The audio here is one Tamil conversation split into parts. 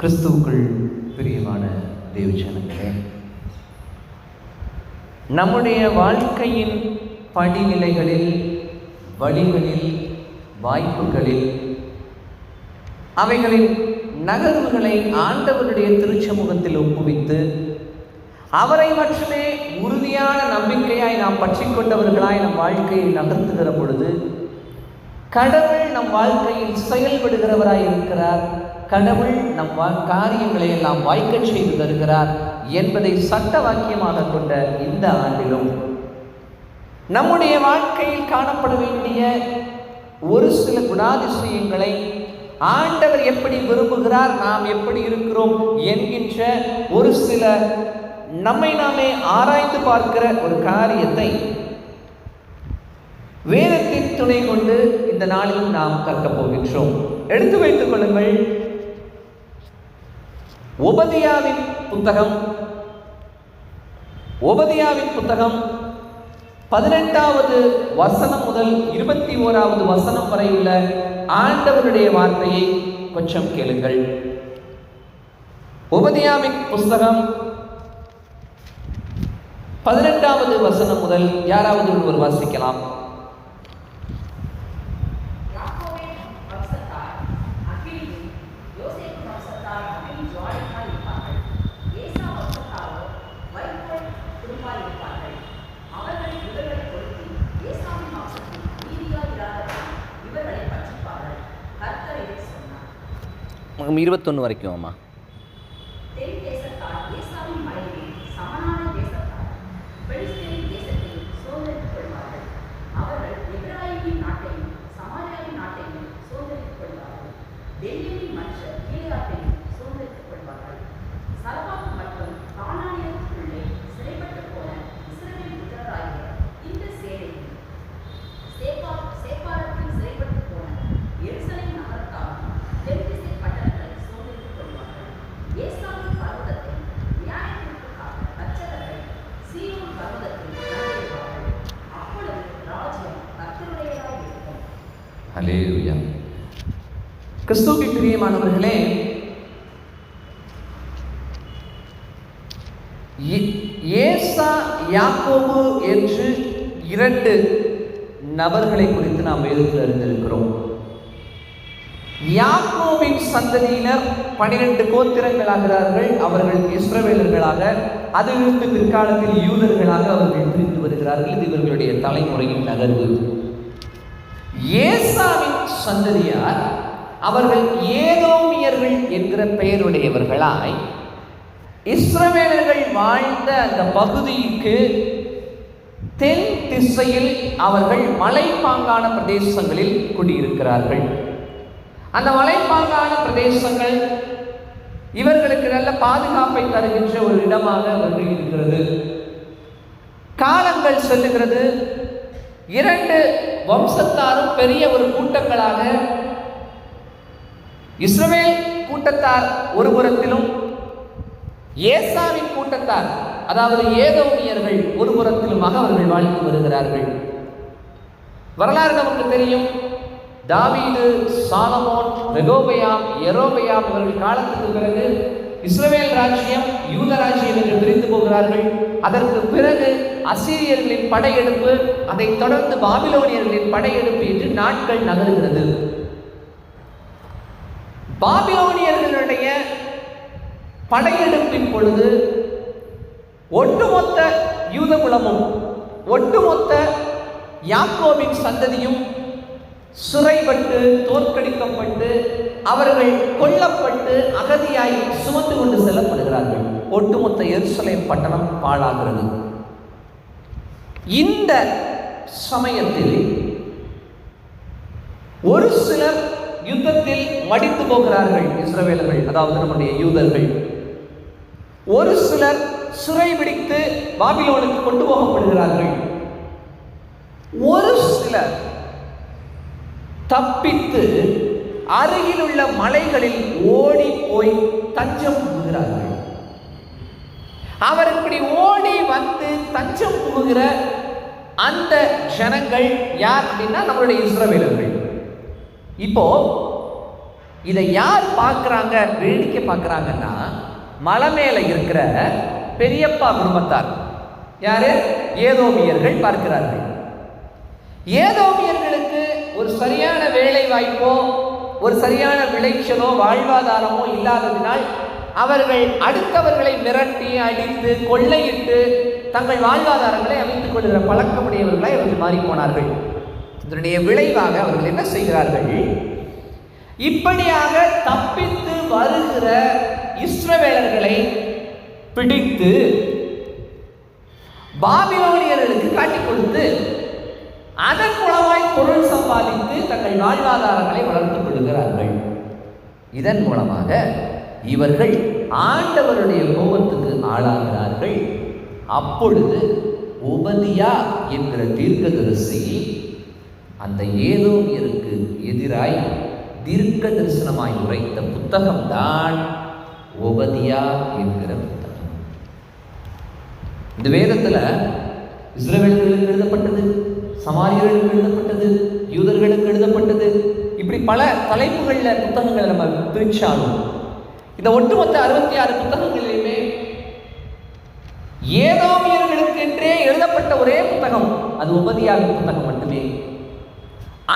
கிறிஸ்துவுக்குள் பிரியமான தேவஜனங்களே நம்முடைய வாழ்க்கையின் படிநிலைகளில் வழிகளில் வாய்ப்புகளில் அவைகளின் நகர்வுகளை ஆண்டவருடைய திருச்சமூகத்தில் ஒப்புவித்து அவரை மட்டுமே உறுதியான நம்பிக்கையாய் நாம் பற்றி கொண்டவர்களாய் நம் வாழ்க்கையை நகர்த்துகிற பொழுது கடவுள் நம் வாழ்க்கையில் செயல்படுகிறவராய் இருக்கிறார். கடவுள் நம் வா காரியங்களை எல்லாம் வாய்க்கச் செய்து தருகிறார் என்பதை சட்ட வாக்கியமாக கொண்ட இந்த ஆண்டிலும். நம்முடைய வாழ்க்கையில் காணப்பட வேண்டிய ஒரு சில குணாதிசயங்களை ஆண்டவர் எப்படி விரும்புகிறார் நாம் எப்படி இருக்கிறோம் என்கின்ற ஒரு சில நம்மை நாமே ஆராய்ந்து பார்க்கிற ஒரு காரியத்தை வேதத்தின் துணை கொண்டு இந்த நாளில் நாம் கற்கப் போகின்றோம். எடுத்து வைத்துக் கொள்ளுங்கள் உபதியாவின் புத்தகம். உபதியாவின் புத்தகம் பதினெட்டாவது வசனம் முதல் இருபத்தி ஓராவது வசனம் வரை உள்ள ஆண்டவருடைய வார்த்தையை கொஞ்சம் கேளுங்கள். உபதியாவின் புஸ்தகம் பதினெட்டாவது வசனம் முதல் யாராவது ஒருவர் வாசிக்கலாம். சொன்னார். இருபத்தொன்று வரைக்கும் அம்மா தென் கிறிஸ்துவுக்கு பிரியமானவர்களே ஏசா யாக்கோபு என்று இரண்டு நபர்களை குறித்து நாம் வேதத்தில் அறிந்திருக்கிறோம். யாக்கோவின் சந்ததியினர் பனிரெண்டு கோத்திரங்களாகிறார்கள். அவர்கள் இஸ்ரவேலர்களாக அதிலிருந்து பிற்காலத்தில் யூதர்களாக அவர்கள் பிரிந்து வருகிறார்கள். இது இவர்களுடைய தலைமுறையின் நகர்வு. ஏசாவின் சந்ததியார் அவர்கள் ஏதோமியர்கள் என்கிற பெயருடையவர்களாய் இஸ்ரவேலர்கள் வாழ்ந்த அந்த பகுதிக்கு தென் திசையில் அவர்கள் மலைப்பாங்கான பிரதேசங்களில் குடியிருக்கிறார்கள். அந்த மலைப்பாங்கான பிரதேசங்கள் இவர்களுக்கு நல்ல பாதுகாப்பை தருகின்ற ஒரு இடமாக அவர்கள் இருக்கிறது. காலங்கள் செல்லுகிறது. இரண்டு வம்சத்தாரும் பெரிய ஒரு கூட்டங்களாக இஸ்ரவேல் கூட்டத்தார் ஒரு புறத்திலும் ஏசாவின் கூட்டத்தார் அதாவது ஏதோமியர்கள் ஒரு புறத்திலுமாக அவர்கள் வாழ்ந்து வருகிறார்கள். வரலாறு நமக்கு தெரியும் தாவீது சாலமோன் ரெகோபயாம் எரோபயாம் இவர்கள் காலத்துக்கு பிறகு இஸ்ரவேல் ராஜ்யம் யூத ராஜ்யம் என்று பிரிந்து போகிறார்கள். அதற்கு பிறகு அசீரியர்களின் படையெடுப்பு அதைத் தொடர்ந்து பாபிலோனியர்களின் படையெடுப்பு என்று நாட்கள் நகருகிறது. பாபிலோனியர்களுடைய படையெடுப்பின் பொழுது ஒட்டுமொத்த யூதகுலமும் ஒட்டுமொத்த யாக்கோவின் சந்ததியும் சிறைப்பட்டு தோற்கடிக்கப்பட்டு அவர்கள் கொல்லப்பட்டு அகதியாய் சுமந்து கொண்டு செல்லப்படுகிறார்கள். ஒட்டுமொத்த எருசலேம் பட்டணம் பாழாகிறது. இந்த சமயத்தில் ஒரு சிலர் யுத்தத்தில் மடித்து போகிறார்கள் இஸ்ரவேலர்கள் அதாவது நம்முடைய யூதர்கள். ஒரு சிலர் சிறை பிடித்து பாபிலோனுக்கு கொண்டு போகப்படுகிறார்கள். ஒரு சிலர் தப்பித்து அருகிலுள்ள மலைகளில் ஓடி போய் தஞ்சம் புகுகிறார்கள். அவர் இப்படி ஓடி வந்து தஞ்சம் புகுகிற அந்த ஜனங்கள் யார் அப்படின்னா நம்மளுடைய இஸ்ரவேலர்கள். இப்போ இதை யார் பார்க்குறாங்க வேடிக்கை பார்க்குறாங்கன்னா மலை மேலே இருக்கிற பெரியப்பா குடும்பத்தார். யாரு? ஏதோமியர்கள் பார்க்கிறார்கள். ஏதோமியர்களுக்கு ஒரு சரியான வேலை வாய்ப்போ ஒரு சரியான விளைச்சலோ வாழ்வாதாரமோ இல்லாததினால் அவர்கள் அடுத்தவர்களை மிரட்டி அடித்து கொள்ளையிட்டு தங்கள் வாழ்வாதாரங்களை அமைத்துக் கொள்கிற பழக்கமுடையவர்களாய் அவர்கள் மாறிப்போனார்கள் இதனுடைய விளைவாக அவர்கள் என்ன செய்கிறார்கள்? இப்படியாக தப்பித்து வருகிற இஸ்ரவேலர்களை பிடித்து பாபிலோனியர்களுக்கு காட்டிக் கொடுத்து அதன் மூலமாய் பொருள் சம்பாதித்து தங்கள் வாழ்வாதாரங்களை வளர்த்துக் கொள்கிறார்கள். இதன் மூலமாக இவர்கள் ஆண்டவருடைய கோபத்துக்கு ஆளாகிறார்கள். அப்பொழுது உபதியா என்கிற தீர்க்கதரிசி அந்த ஏதோமியருக்கு எதிராய் தீர்க்க தரிசனமாய் உரைத்த புத்தகம்தான் உபதியா என்கிற புத்தகம். இந்த வேதத்தில் இஸ்ரவேலர்களுக்கு எழுதப்பட்டது சமாரியர்களுக்கு எழுதப்பட்டது யூதர்களுக்கு எழுதப்பட்டது இப்படி பல தலைப்புகளில் புத்தகங்களை நம்ம பிரிச்சாலும் இந்த ஒட்டுமொத்த அறுபத்தி ஆறு புத்தகங்களிலுமே ஏதோமியர்களுக்கென்றே எழுதப்பட்ட ஒரே புத்தகம் அது உபதியாவின் புத்தகம் மட்டுமே.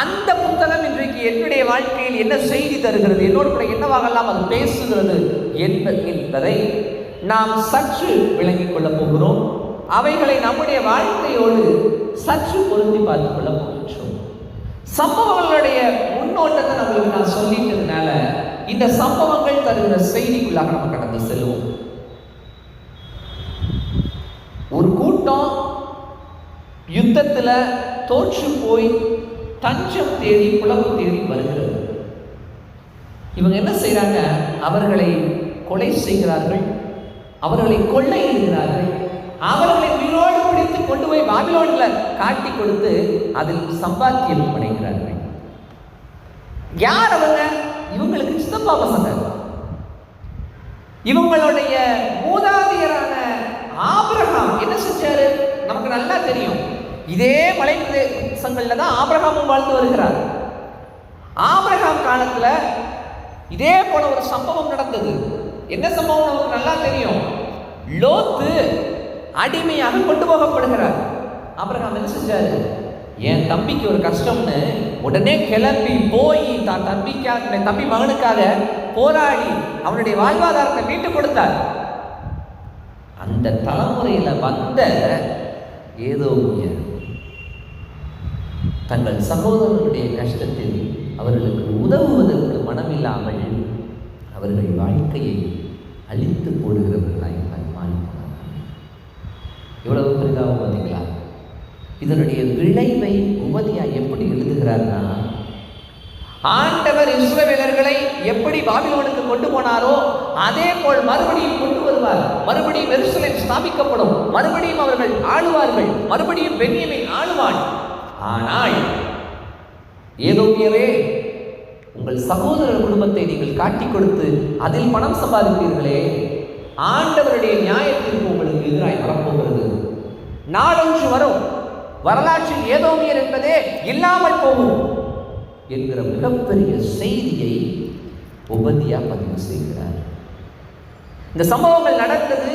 அந்த புத்தகம் இன்றைக்கு என்னுடைய வாழ்க்கையில் என்ன செய்தி தருகிறது? என்னோடு கூட என்னவாகலாம் அது பேசுகிறது என்ப- என்பதை நாம் சற்று விளங்கிக் கொள்ளப் போகிறோம். அவைகளை நம்முடைய வாழ்க்கையோடு சற்று பொருந்தி பார்த்துக் கொள்ள போகின்றோம். சம்பவங்களுடைய முன்னோட்டத்தை நம்மளுக்கு நான் சொல்லிட்டதுனால இந்த சம்பவங்கள் தருகிற செய்திக்குள்ளாக நம்ம கடந்து செல்வோம். ஒரு கூட்டம் யுத்தத்தில் தோற்று போய் தஞ்சம் தேடி புலவு தேடி வருகிறது. இவங்க என்ன செய்கிறாங்க அவர்களை கொலை செய்கிறார்கள். அவர்களை கொள்ளையிடுகிறார்கள். அவர்களை உயிரோடு பிடித்து கொண்டு போய் பாபிலோனில் காட்டி கொடுத்து அதில் சம்பாத்தியம் அடைகிறார்கள். யார் அவங்க? இவங்களுக்கு சித்தப்பா பசங்க இவங்களுடைய மூதாதையரான ஆபிரகாம் என்ன செஞ்சாரு? நமக்கு நல்லா தெரியும். இதே மலை பிரதேசங்களில் தான் ஆபிரகாமும் வாழ்ந்து வருகிறார். ஆபிரகாம் காலத்தில் இதே போல ஒரு சம்பவம் நடந்தது. என்ன சம்பவம் நமக்கு நல்லா தெரியும். லோத்து அடிமையாக கொண்டு போகப்படுகிறார். ஆபிரகாம் என்ன செஞ்சாரு? என் தம்பிக்கு ஒரு கஷ்டம்னு உடனே கிளம்பி போய் தான் தம்பிக்காக என் தம்பி மகனுக்காக போராடி அவனுடைய வாழ்வாதாரத்தை மீட்டு கொடுத்தார். அந்த தலைமுறையில் வந்த ஏதோ தங்கள் சகோதரர்களுடைய கஷ்டத்தில் அவர்களுக்கு உதவுவதற்கு மனமில்லாமல் அவர்கள் வாழ்க்கையை அழித்து போடுகிறவர்களாய் மாறி எவ்வளவு பெரிதாகும் பார்த்தீங்களா இதனுடைய விளைவை உபதியா எப்படி எழுதுகிறார்னா ஆண்டவர் இஸ்ரவேலர்களை எப்படி பாபிலோனுக்கு கொண்டு போனாரோ அதே போல் மறுபடியும் கொண்டு வருவார். மறுபடியும் எருசலேம் ஸ்தாபிக்கப்படும். மறுபடியும் அவர்கள் ஆளுவார்கள். மறுபடியும் பெண்ணியமை ஆளுவான். ஆனால் ஏதோமியரே உங்கள் சகோதரர் குடும்பத்தை நீங்கள் காட்டிக் கொடுத்து அதில் பணம் சம்பாதிப்பீர்களே ஆண்டவருடைய நியாயத்திற்கு உங்களுக்கு எதிராக வரப்போகிறது. நாளொன்று வரும். வரலாற்றில் ஏதோமியர் என்பதே இல்லாமல் போகும் என்கிற மிகப்பெரிய செய்தியை உபதியா பதிவு செய்கிறார். இந்த சம்பவங்கள் நடந்தது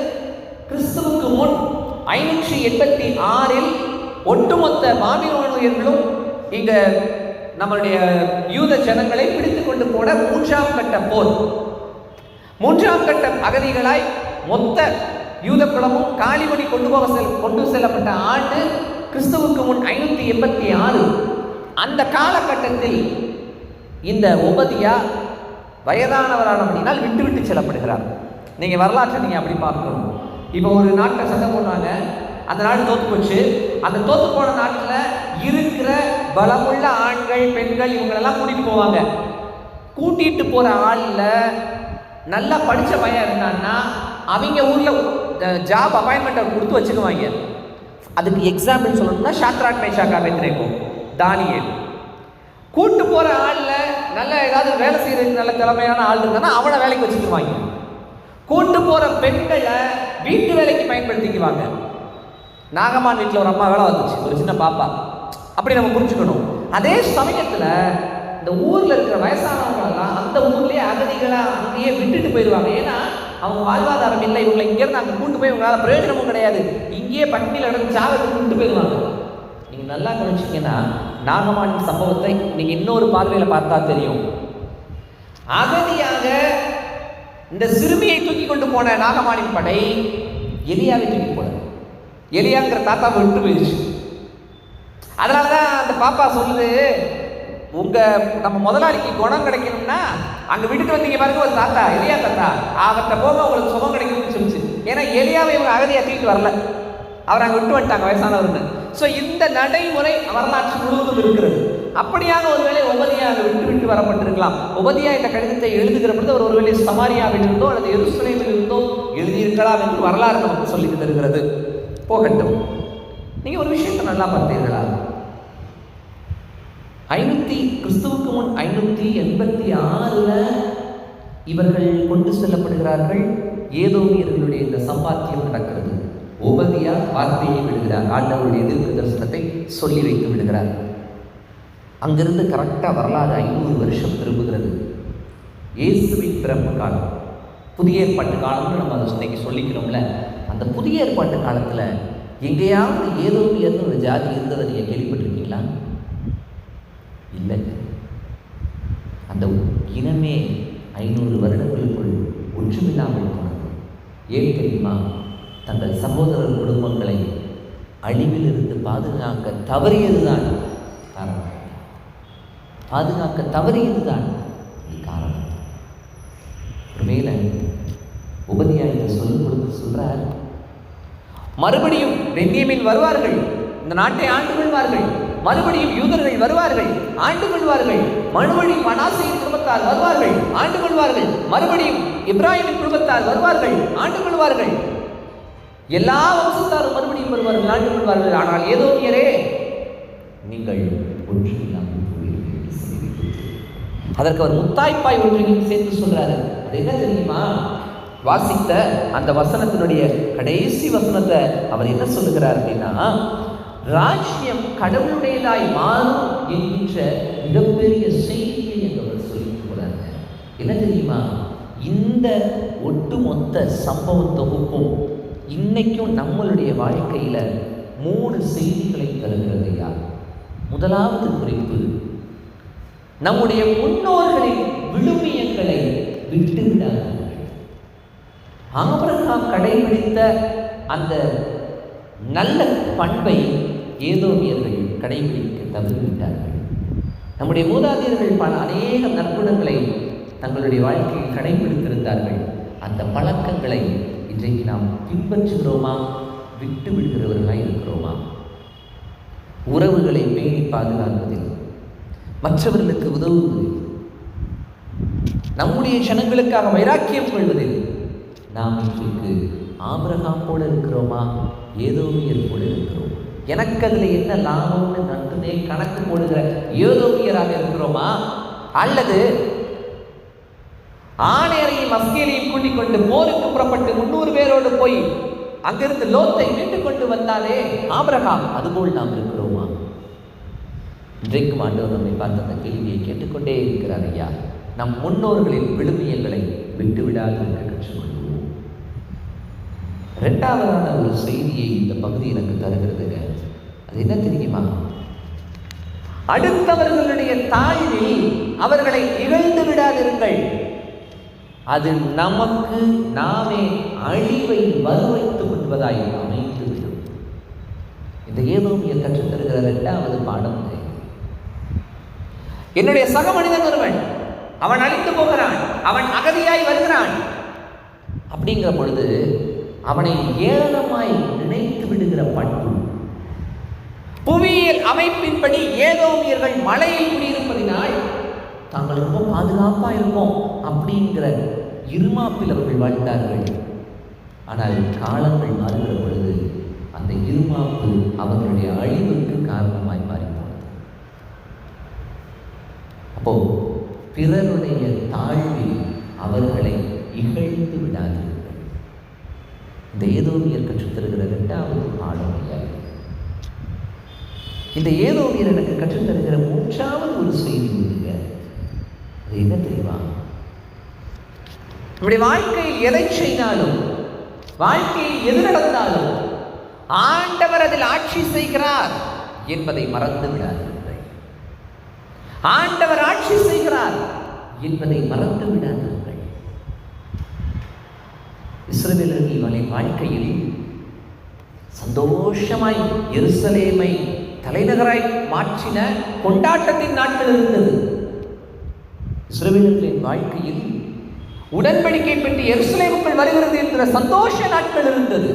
கிறிஸ்துவுக்கு முன் ஐநூற்றி எண்பத்தி ஆறில் ஒட்டுமொத்த பாபிலோனியர்களும் இங்க நம்மளுடைய யூத ஜனங்களை பிடித்து கொண்டு போன மூன்றாம் கட்ட போர். மூன்றாம் கட்ட அகதிகளாய் மொத்த யூத குலமும் காலிமணி கொண்டு போக செல் கொண்டு செல்லப்பட்ட ஆண்டு கிறிஸ்துவுக்கு முன் ஐநூற்றி எண்பத்தி ஆறு. அந்த காலகட்டத்தில் இந்த உபதியா வயதானவரானபடினால் விட்டு விட்டு செல்லப்படுகிறார். நீங்க வரலாற்றை நீங்க அப்படி பார்க்கணும். இப்போ ஒரு நாட்டை சட்டம் போடுறாங்க அந்த நாடு தோத்து போச்சு. அந்த தோத்து போன நாட்டில் இருக்கிற பலமுள்ள ஆண்கள் பெண்கள் இவங்களெல்லாம் கூட்டிகிட்டு போவாங்க. கூட்டிகிட்டு போகிற ஆளில் நல்லா படித்த பையன் இருந்தான்னா அவங்க ஊரில் ஜாப் அப்பாயின்மெண்ட்டை கொடுத்து வச்சுக்குவாங்க. அதுக்கு எக்ஸாம்பிள் சொல்லணும்னா ஷாத்ராக் மேஷாக்கா வெத்திரேக்கும் தானியல். கூட்டு போகிற ஆளில் நல்ல ஏதாவது வேலை செய்கிறதுக்கு நல்ல திறமையான ஆள் இருந்தானா அவனை வேலைக்கு வச்சுக்குவாங்க. கூட்டு போகிற பெண்களை வீட்டு வேலைக்கு பயன்படுத்திக்குவாங்க. நாகம்மான் வீட்டில் ஒரு அம்மா வேலை வந்துச்சு ஒரு சின்ன பாப்பா. அப்படி நம்ம புரிஞ்சுக்கணும். அதே சமயத்தில் இந்த ஊரில் இருக்கிற வயசானவங்களெல்லாம் அந்த ஊர்லேயே அகதிகளாக அங்கேயே விட்டுட்டு போயிடுவாங்க. ஏன்னா அவங்க வாழ்வாதாரம் இல்லை இவங்களை இங்கேருந்து அங்கே கூட்டு போய் உங்களால் பிரயோஜனமும் கிடையாது. இங்கேயே பட்டினியில் நடந்து சாவத்துக்கு கூட்டு போயிடுவாங்க. நீங்கள் நல்லா கவனிச்சீங்கன்னா நாகமானின் சம்பவத்தை நீங்கள் இன்னொரு பார்வையில் பார்த்தா தெரியும். அகதியாக இந்த சிறுமியை தூக்கி கொண்டு போன நாகமானின் படை எலியாவை தூக்கி போனது. எலியாங்கிற தாத்தாவை விட்டு போயிடுச்சு. அதனால தான் அந்த பாப்பா சொல்லுது உங்கள் நம்ம முதலாளிக்கு குணம் கிடைக்கணும்னா அங்கே விட்டுட்டு வந்தீங்க பாருங்க ஒரு தாத்தா எலியா தாத்தா. அவர்கிட்ட போக உங்களுக்கு சுகம் கிடைக்கும்னு சொல்லிச்சு. ஏன்னா எலியாவை இவங்க அகதியா தூக்கிட்டு வரல. அவர் அங்கே விட்டு வந்துட்டாங்க வயசானவர்னு. ஸோ இந்த நடைமுறை வரலாற்று முழுவதும் இருக்கிறது. அப்படியாக ஒருவேளை உபதியா அங்கே விட்டு விட்டு வரப்பட்டிருக்கலாம். உபதியா இந்த கடிதத்தை எழுதுகிற பொழுது அவர் ஒருவேளை சமாரியாவில் இருந்தோ அல்லது எருசலேமில் இருந்தோ எழுதியிருக்கலாம் என்று வரலாறு நமக்கு சொல்லி தருகிறது. போகட்டும். நீங்கள் ஒரு விஷயத்தை நல்லா பார்த்தீர்களா? ஐநூத்தி கிறிஸ்துவுக்கு முன் ஐநூற்றி எண்பத்தி ஆறுல இவர்கள் கொண்டு செல்லப்படுகிறார்கள். ஏதோமியர்களுடைய இந்த சம்பாத்தியம் நடக்கிறது. உபதியா வார்த்தையை விடுகிறார். ஆண்டவருடைய எதிர்ப்பு தரிசனத்தை சொல்லி வைத்து விடுகிறார். அங்கிருந்து கரெக்டாக வரலாறு ஐநூறு வருஷம் திரும்புகிறது. இயேசுவின் பிறப்பு காலம். புதிய ஏற்பாட்டு காலம்னு நம்ம அதை இன்னைக்கு சொல்லிக்கிறோம்ல. அந்த புதிய ஏற்பாட்டு காலத்தில் எங்கேயாவது ஏதோ ஒரு ஜாதி இருந்ததை நீங்கள் கேள்விப்பட்டிருக்கீங்களா? இல்லைங்க அந்த இனமே ஐநூறு வருடங்களுக்குள் ஒன்றுமில்லாமல் போனது. ஏன் தெரியுமா? தங்கள் சகோதரர் குடும்பங்களை அழிவிலிருந்து பாதுகாக்க தவறியதுதான் காரணம். பாதுகாக்க தவறியதுதான் காரணம். ஒருவேளை உபதியாயிட்டு சொல்லும் கொடுத்து சொல்கிறார் மறுபடியும் பென்யமின் வருவார்கள். இந்த நாட்டை ஆண்டு கொள்வார்கள். மறுபடியும் யூதர்கள் வருவார்கள். ஆண்டு கொள்வார்கள். மறுபடியும் மனாசையின் குடும்பத்தார் வருவார்கள். ஆண்டு கொள்வார்கள். மறுபடியும் இப்ராஹிமின் குடும்பத்தார் வருவார்கள். ஆண்டு கொள்வார்கள். எல்லா வம்சத்தாரும் மறுபடியும் வருவார்கள். ஆண்டு கொள்வார்கள். ஆனால் ஏதோ நீரே நீங்கள் ஒன்றுமில்லாமல் போவீர்கள் அதற்கு அவர் முத்தாய்ப்பாய் ஒன்றையும் சேர்த்து சொல்றாரு. அது என்ன தெரியுமா? வாசித்த அந்த வசனத்தினுடைய கடைசி வசனத்தை அவர் என்ன சொல்லுகிறார் அப்படின்னா ராஜ்யம் கடவுளுடையதாய் மாறும் என்கின்ற மிகப்பெரிய செய்தியை என்றவர் அவர் சொல்லி போறாங்க என்ன தெரியுமா? இந்த ஒட்டுமொத்த சம்பவ தொகுப்பும் இன்னைக்கும் நம்மளுடைய வாழ்க்கையில மூணு செய்திகளை தருகிறது யார்? முதலாவது குறிப்பு நம்முடைய முன்னோர்களின் விழுமியங்களை விட்டுவிடாது. ஆபரகாம் கடைபிடித்த அந்த நல்ல பண்பை ஏதோமியர்கள் கடைபிடிக்க தவறிவிட்டார்கள். நம்முடைய மூதாதையர்கள் பல அநேக நற்குணங்களை தங்களுடைய வாழ்க்கையில் கடைபிடித்திருந்தார்கள். அந்த பழக்கங்களை இன்றைக்கு நாம் பின்பற்றுகிறோமா? விட்டு விடுகிறவர்களாக இருக்கிறோமா? உறவுகளை பேணி பாதுகாப்பதில் மற்றவர்களுக்கு உதவுவதில் நம்முடைய ஜனங்களுக்காக வைராக்கியம் கொள்வதில் நாம் இன்றைக்கு ஆபிரகாம் போல இருக்கிறோமா? ஏதோமியர் போல இருக்கிறோம்? எனக்கு அதில் என்ன லாபம்னு நன்றுமே கணக்கு போடுகிற ஏதோமியராக இருக்கிறோமா? அல்லது ஆணையரையும் மஸ்கேலையும் கூட்டிக் கொண்டு போருக்கு புறப்பட்டு முன்னூறு பேரோடு போய் அங்கிருந்து லோத்தை மீட்டு கொண்டு வந்தாலே ஆபிரகாம் அதுபோல் நாம் இருக்கிறோமா? இன்றைக்கும் ஆண்டவர் நம்மை பார்த்த அந்த கேள்வியை கேட்டுக்கொண்டே இருக்கிறார் ஐயா. நம் முன்னோர்களின் விழுமியங்களை விட்டுவிடாது என்று கற்றுக்கொள்வோம். ரெண்டாவதான ஒரு செய்தியை இந்த பகுதி எனக்கு தருகிறதுங்க அது என்ன தெரியுமா? அடுத்தவர்களுடைய தாழ்வில் அவர்களை இழந்து விடாதிருங்கள். அது நமக்கு நாமே அழிவை வரவைத்துக் கொள்வதாய் அமைந்துவிடும். இந்த ஏதோ கற்றுத் தருகிற இரண்டாவது பாடம் என்னுடைய சக மனிதன் ஒருவன் அவன் அழித்து போகிறான் அவன் அகதியாய் வருகிறான். அப்படிங்கிற பொழுது அவனை ஏளனமாய் நினைத்து விடுகிற பண்பு. புவியியல் அமைப்பின்படி ஏதோமியர்கள் மலையில் குடியிருப்பதினால் தாங்கள் ரொம்ப பாதுகாப்பாக இருக்கோம் அப்படிங்கிற இருமாப்பில் அவர்கள் வாழ்ந்தார்கள். ஆனால் காலங்கள் மாறுகிற பொழுது அந்த இருமாப்பு அவர்களுடைய அழிவுக்கு காரணமாய் மாறிப்போனது. அப்போ பிறருடைய தாழ்வில் அவர்களை இகழ்ந்து விடாதீர்கள் இந்த ஏதோவியர் கற்றுத்தருகிற ரெண்டாவது ஆளும் இல்லை. இந்த ஏதோவியர் எனக்கு கற்றுத் தருகிற மூன்றாவது ஒரு செய்தி உண்டுங்க அது என்ன தெரியுமா? இப்படி வாழ்க்கையில் எதை செய்தாலும் வாழ்க்கையில் எது நடந்தாலும் ஆண்டவர் அதில் ஆட்சி செய்கிறார் என்பதை மறந்து விடாதீர்கள். ஆண்டவர் ஆட்சி செய்கிறார் என்பதை மறந்து விடாதீர்கள். இஸ்ரவேலர்களின் வாழ்க்கையில் சந்தோஷமாய் எருசலேமை தலைநகராய் மாற்றின கொண்டாட்டத்தின் நாட்கள் இருந்தது. இஸ்ரவேலர்களின் வாழ்க்கையில் உடன்படிக்கை பெற்று எருசலேமுக்குள் வருகிறது என்கிற சந்தோஷ நாட்கள் இருந்தது.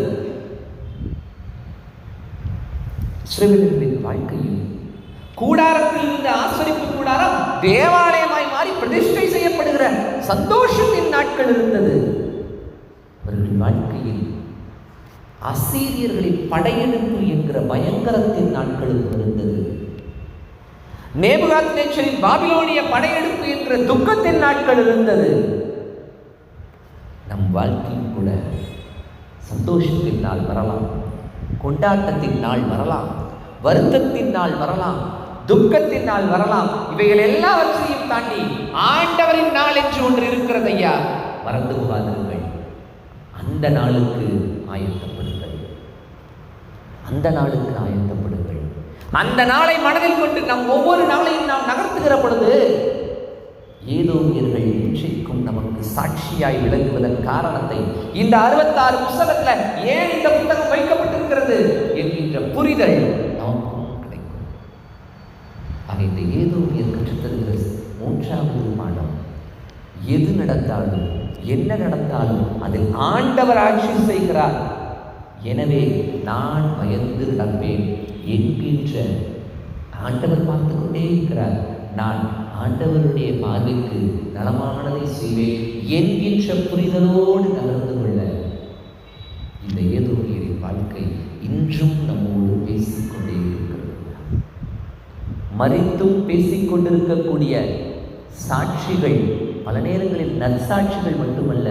இஸ்ரவேலர்களின் வாழ்க்கையில் கூடாரத்தில் இருந்த ஆசரிப்பு கூடாரம் தேவாலயமாய் மாறி பிரதிஷ்டை செய்யப்படுகிற சந்தோஷத்தின் நாட்கள் இருந்தது. அவர்களின் வாழ்க்கையில் அசீரியர்களின் படையெடுப்பு என்கிற பயங்கரத்தின் நாட்களும் இருந்தது. நேபுகாத்நேச்சரின் பாபிலோனிய படையெடுப்பு என்ற துக்கத்தின் நாட்கள் இருந்தது. நம் வாழ்க்கையும் கூட சந்தோஷத்தின் நாள் வரலாம் கொண்டாட்டத்தின் நாள் வரலாம் வருத்தத்தின் நாள் வரலாம் துக்கத்தின் நாள் வரலாம். இவைகள் எல்லாவற்றையும் தாண்டி ஆண்டவரின் நாள் என்று ஒன்று இருக்கிறது ஐயா. மறந்து போகாதீர்கள் அந்த நாளுக்கு ஆயத்தப்படுங்கள். அந்த நாளுக்கு ஆயத்தப்படுங்கள். அந்த நாளை மனதில் கொண்டு நம் ஒவ்வொரு நாளையும் நாம் நகர்த்துகிற பொழுது ஏதோ உயிர்கள் இன்றைக்கும் நமக்கு சாட்சியாய் விளங்குவதன் காரணத்தை இந்த அறுபத்தாறு புத்தகத்துல ஏன் இந்த புத்தகம் வைக்கப்பட்டிருக்கிறது என்கின்ற புரிதல் நமக்கும் கிடைக்கும். ஆக இந்த ஏதோ உயிர் கற்றுத்தருகிற மூன்றாவது பாடம் எது நடந்தாலும் என்ன நடந்தாலும் அதில் ஆண்டவர் ஆட்சி செய்கிறார். எனவே நான் பயந்து நடப்பேன் என்கின்ற ஆண்டவர் பார்த்து கொண்டே இருக்கிறார். நான் ஆண்டவருடைய பார்வைக்கு நலமானதை செய்வேன் என்கின்ற புரிதலோடு நகர்ந்து கொள்ள. இந்த ஏதோ வாழ்க்கை இன்றும் நம்மோடு பேசிக்கொண்டே இருக்கிறது. மறித்தும் பேசிக்கொண்டிருக்கக்கூடிய சாட்சிகள் பல நேரங்களில் நற்சாட்சிகள் மட்டுமல்ல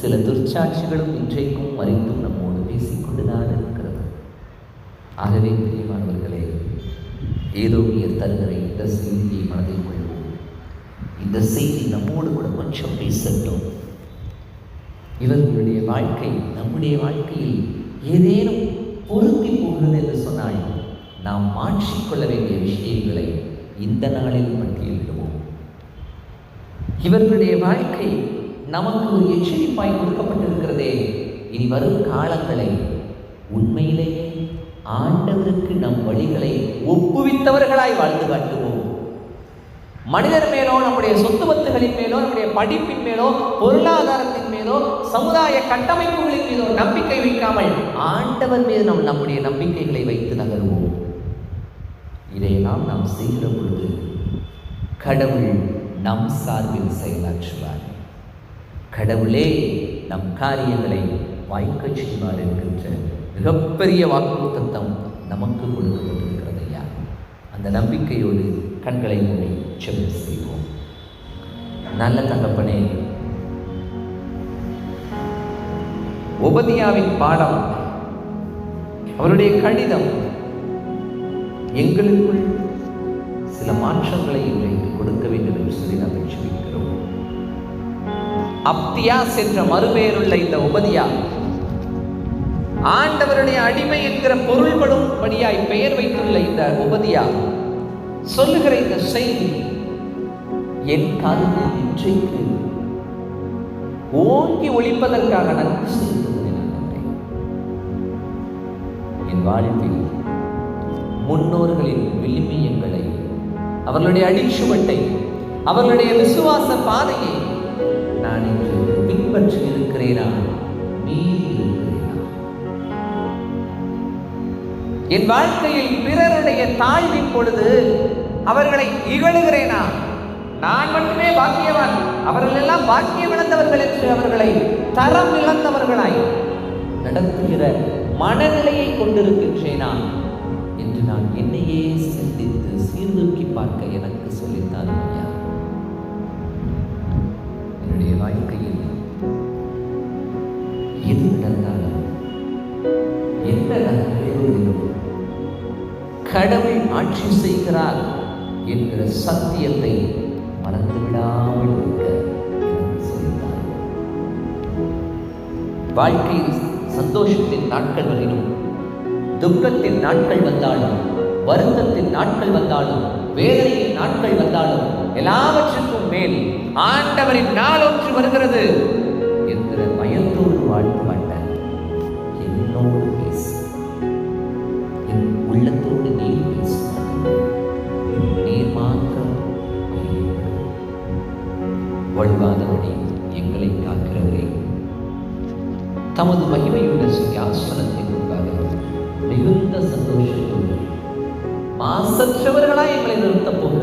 சில துர்ச்சாட்சிகளும் இன்றைக்கும் மறைந்தும் நம்மோடு பேசிக்கொண்டுதான் இருக்கிறது. ஆகவே பிரியமானவர்களே ஏதோ உயர் தருகிற இந்த செய்தியை மனதில் கொள்வோம். இந்த செய்தி நம்மோடு கூட கொஞ்சம் பேசட்டும். இவர்களுடைய வாழ்க்கை நம்முடைய வாழ்க்கையில் ஏதேனும் பொருத்தி போகிறது என்று சொன்னால் நாம் மாற்றிக்கொள்ள வேண்டிய விஷயங்களை இந்த நாளில் பட்டியலிடும். இவர்களுடைய வாழ்க்கை நமக்கு ஒரு எச்சரிப்பாய் கொடுக்கப்பட்டிருக்கிறதே. இனி வரும் காலங்களை உண்மையிலேயே ஆண்டவருக்கு நம் வழிகளை ஒப்புவித்தவர்களாய் வாழ்ந்து காட்டுவோம். மனிதர் மேலோ நம்முடைய சொத்து பத்துகளின் மேலோ நம்முடைய படிப்பின் மேலோ பொருளாதாரத்தின் மேலோ சமுதாய கட்டமைப்புகளின் மீதோ நம்பிக்கை வைக்காமல் ஆண்டவர் மீது நம் நம்முடைய நம்பிக்கைகளை வைத்து நகருவோம். இதையெல்லாம் நாம் செய்கிற பொழுது கடவுள் நம் சார்பில் செயலாற்றுவார். கடவுளே நம் காரியங்களை வாய்க்கச் செய்வார் என்கின்ற மிகப்பெரிய வாக்குத்தம் நமக்கு கொடுக்கப்பட்டிருக்கிறது ஐயா அந்த நம்பிக்கையோடு கண்களை மூடி செபம் செய்வோம். நல்ல தகப்பனே உபதியாவின் பாடம் அவருடைய கடிதம் எங்களுக்குள் சில மாற்றங்களை என்று சொல்லி நாம் ஜெபிக்கிறோம் அப்தியாஸ் என்ற மறுபெயருள்ள இந்த உபதியா ஆண்டவருடைய அடிமை என்கிற பொருள்படும் படியாய் பெயர் வைத்துள்ள இந்த உபதியா சொல்லுகிற இந்த செய்தி என் காதலில் இன்றைக்கு ஓங்கி ஒழிப்பதற்காக நன்றி செலுத்துகிறேன் என் வாழ்வில் முன்னோர்களின் விளிமியங்களை அவர்களுடைய அடிச்சுவட்டை அவர்களுடைய விசுவாச பாதையை நான் இன்று பின்பற்றி இருக்கிறேனா? இருக்கிறேனா? என் வாழ்க்கையில் பிறருடைய தாழ்வின் பொழுது அவர்களை இகழுகிறேனா? நான் மட்டுமே பாக்கியவான். அவர்கள் எல்லாம் பாக்கியம் இழந்தவர்கள் என்று அவர்களை தரம் இழந்தவர்களாய் நடத்துகிற மனநிலையை கொண்டிருக்கின்றேனா? என்று நான் என்னையே சிந்தித்து சீர்தூக்கி பார்க்க எனக்கு சொல்லித்தான் கடவுள் ஆட்சி செய்கிறார் என்கிற சத்தியத்தை மறந்துவிடாமல் இருக்க வாழ்க்கையில் சந்தோஷத்தின் நாட்கள் வரினும் துக்கத்தின் நாட்கள் வந்தாலும் வருத்தத்தின் நாட்கள் வந்தாலும் வேதனையின் நாட்கள் வந்தாலும் எல்லாவற்றுக்கும் மேல் ஆண்டவரின் நாள் ஒன்று வருகிறது என்கிற பயத்தோடு வாழ்த்த மாட்டேன் என்னோடு பேசு. என் உள்ளத்தோடு സംശയപരങ്ങളായി എങ്ങനെ നിർത്തപ്പോ.